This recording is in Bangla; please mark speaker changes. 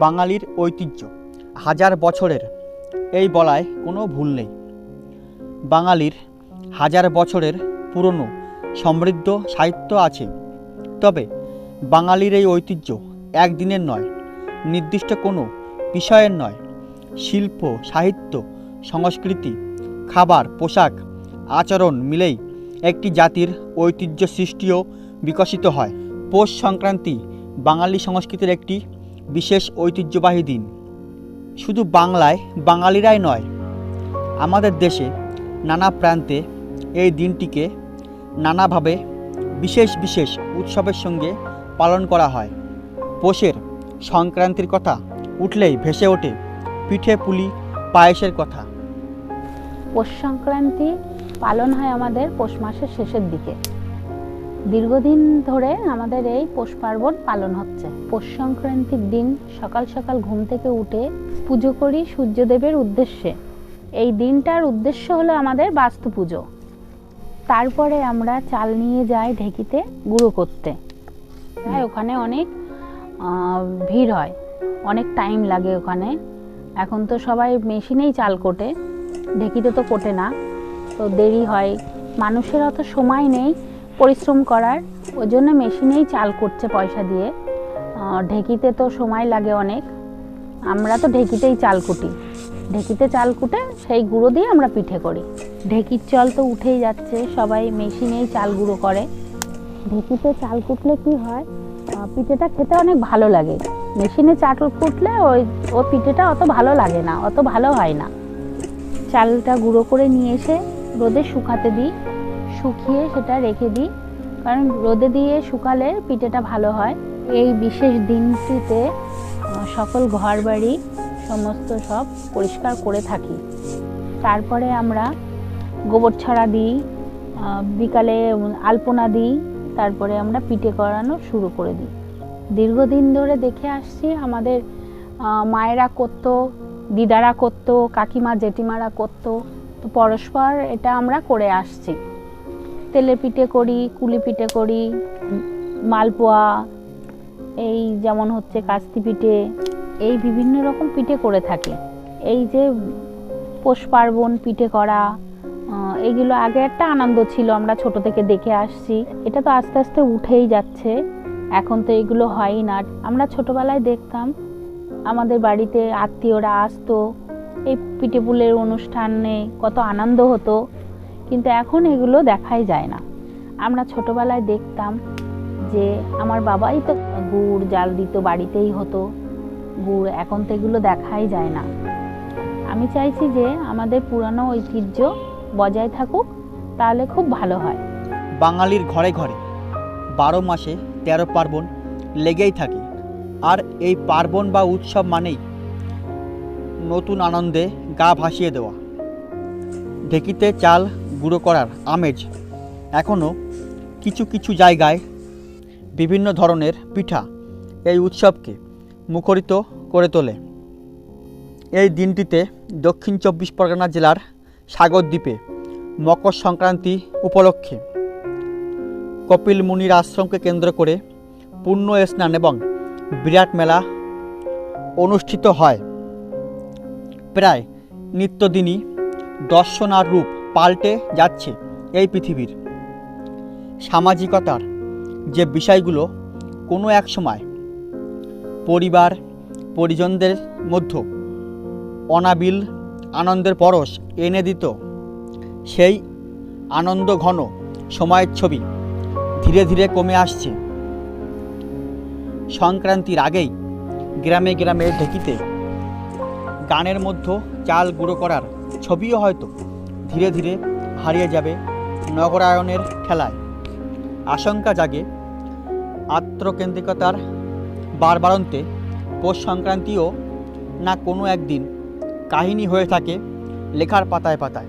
Speaker 1: বাঙালির ঐতিহ্য। হাজার বছরের, এই বলায় কোনো ভুল নেই। বাঙালির হাজার বছরের পুরনো, সমৃদ্ধ সাহিত্য আছে। তবে বাঙালির এই ঐতিহ্য একদিনের নয়, নির্দিষ্ট কোনো বিষয়ের নয়। শিল্প, সাহিত্য, সংস্কৃতি, খাবার, পোশাক, আচরণ মিলেই একটি জাতির ঐতিহ্য সৃষ্টিও বিকশিত হয়। পৌষ সংক্রান্তি বাঙালি সংস্কৃতির একটি বিশেষ ঐতিহ্যবাহী দিন। শুধু বাংলায়, বাঙালিরাই নয়, আমাদের দেশে নানা প্রান্তে এই দিনটিকে নানাভাবে বিশেষ বিশেষ উৎসবের সঙ্গে পালন করা হয়। পৌষের সংক্রান্তির কথা উঠলেই ভেসে ওঠে পিঠে পুলি, পায়েসের কথা।
Speaker 2: পৌষ সংক্রান্তি পালন হয় আমাদের পৌষ মাসের শেষের দিকে। দীর্ঘদিন ধরে আমাদের এই পৌষ পার্বণ পালন হচ্ছে। পৌষ সংক্রান্তির দিন সকাল সকাল ঘুম থেকে উঠে পুজো করি সূর্যদেবের উদ্দেশ্যে। এই দিনটার উদ্দেশ্য হলো আমাদের বাস্তু পুজো। তারপরে আমরা চাল নিয়ে যাই ঢেকিতে গুঁড়ো করতে। হ্যাঁ ওখানে অনেক ভিড় হয়। অনেক টাইম লাগে ওখানে। এখন তো সবাই মেশিনেই চাল কোটে। ঢেকিতে তো কোটে না। তো দেরি হয়। মানুষের অত সময় নেই। পরিশ্রম করার। ওই জন্য মেশিনেই চাল করছে পয়সা দিয়ে। ঢেকিতে তো সময় লাগে অনেক। আমরা তো ঢেকিতেই চাল কুটি। ঢেকিতে চাল কুটে সেই গুঁড়ো দিয়ে আমরা পিঠে করি। ঢেকির চল তো উঠেই যাচ্ছে, সবাই মেশিনেই চাল গুঁড়ো করে। ঢেকিতে চাল কুটলে কি হয়? পিঠেটা খেতে অনেক ভালো লাগে। মেশিনে চাল কুটলে ওই ও পিঠেটা অত ভালো লাগে না, অত ভালো হয় না। চালটা গুঁড়ো করে নিয়ে এসে রোদে শুকাতে দিই। শুকিয়ে সেটা রেখে দিই। কারণ রোদে দিয়ে শুকালে পিঠেটা ভালো হয়। এই বিশেষ দিনটিতে সকল ঘর বাড়ি সমস্ত সব পরিষ্কার করে থাকি। তারপরে আমরা গোবর ছড়া দিই বিকালে আলপনা দিই, তারপরে আমরা পিঠে করানো শুরু করে দিই। দীর্ঘদিন ধরে দেখে আসছি আমাদের মায়েরা করতো, দিদারা করতো, কাকিমা, জেঠিমারা করতো। তো পরস্পর এটা আমরা করে আসছি। তেলের পিঠে করি, কুলি পিঠে করি, মালপোয়া, এই যেমন হচ্ছে কাস্তি পিঠে, এই বিভিন্ন রকম পিঠে করে থাকি। এই যে পৌষ পার্বণ পিঠে করা এগুলো আগে একটা আনন্দ ছিল, আমরা ছোট থেকে দেখে আসছি। এটা তো আস্তে আস্তে উঠেই যাচ্ছে, এখন তো এগুলো হয়ই না। আমরা ছোটবেলায় দেখতাম, আমাদের বাড়িতে আত্মীয়রা আসতো, এই পিঠে পুলের অনুষ্ঠানে কত আনন্দ হতো। কিন্তু এখন এগুলো দেখাই যায় না। আমরা ছোটবেলায় দেখতাম যে আমার বাবাই তো গুড় জাল দিত, বাড়িতেই হতো। গুড় এখন তো এগুলো দেখাই যায় না। আমি চাইছি যে আমাদের পুরানো ঐতিহ্য বজায় থাকুক, তাহলে খুব ভালো হয়।
Speaker 1: বাঙালির ঘরে ঘরে বারো মাসে তেরো পার্বণ লেগেই থাকে। আর এই পার্বণ বা উৎসব মানেই নতুন আনন্দে গা ভাসিয়ে দেওয়া। ঢেকিতে চাল গুঁড়ো করার আমেজ এখনও কিছু কিছু জায়গায় বিভিন্ন ধরনের পিঠা এই উৎসবকে মুখরিত করে তোলে। এই দিনটিতে দক্ষিণ চব্বিশ পরগনা জেলার সাগরদ্বীপে মকর সংক্রান্তি উপলক্ষে কপিল মুনির আশ্রমকে কেন্দ্র করে পূর্ণ স্নান এবং বিরাট মেলা অনুষ্ঠিত হয়। প্রায় নিত্যদিনই দর্শন আর রূপ পাল্টে যাচ্ছে এই পৃথিবীর। সামাজিকতার যে বিষয়গুলো কোনো এক সময় পরিবার, পরিজনদের মধ্যে অনাবিল আনন্দের পরশ এনে দিত, সেই আনন্দ ঘন সময়ের ছবি ধীরে ধীরে কমে আসছে। সংক্রান্তির আগেই গ্রামে গ্রামে ঢেকিতে গানের মধ্যে চাল গুঁড়ো করার ছবিও হয়তো ধীরে ধীরে হারিয়ে যাবে নগরায়নের খেলায়। আশঙ্কা জাগে আত্মকেন্দ্রিকতার বারবারন্তে পৌষ সংক্রান্তিও না কোনো একদিন কাহিনী হয়ে থাকে লেখার পাতায় পাতায়।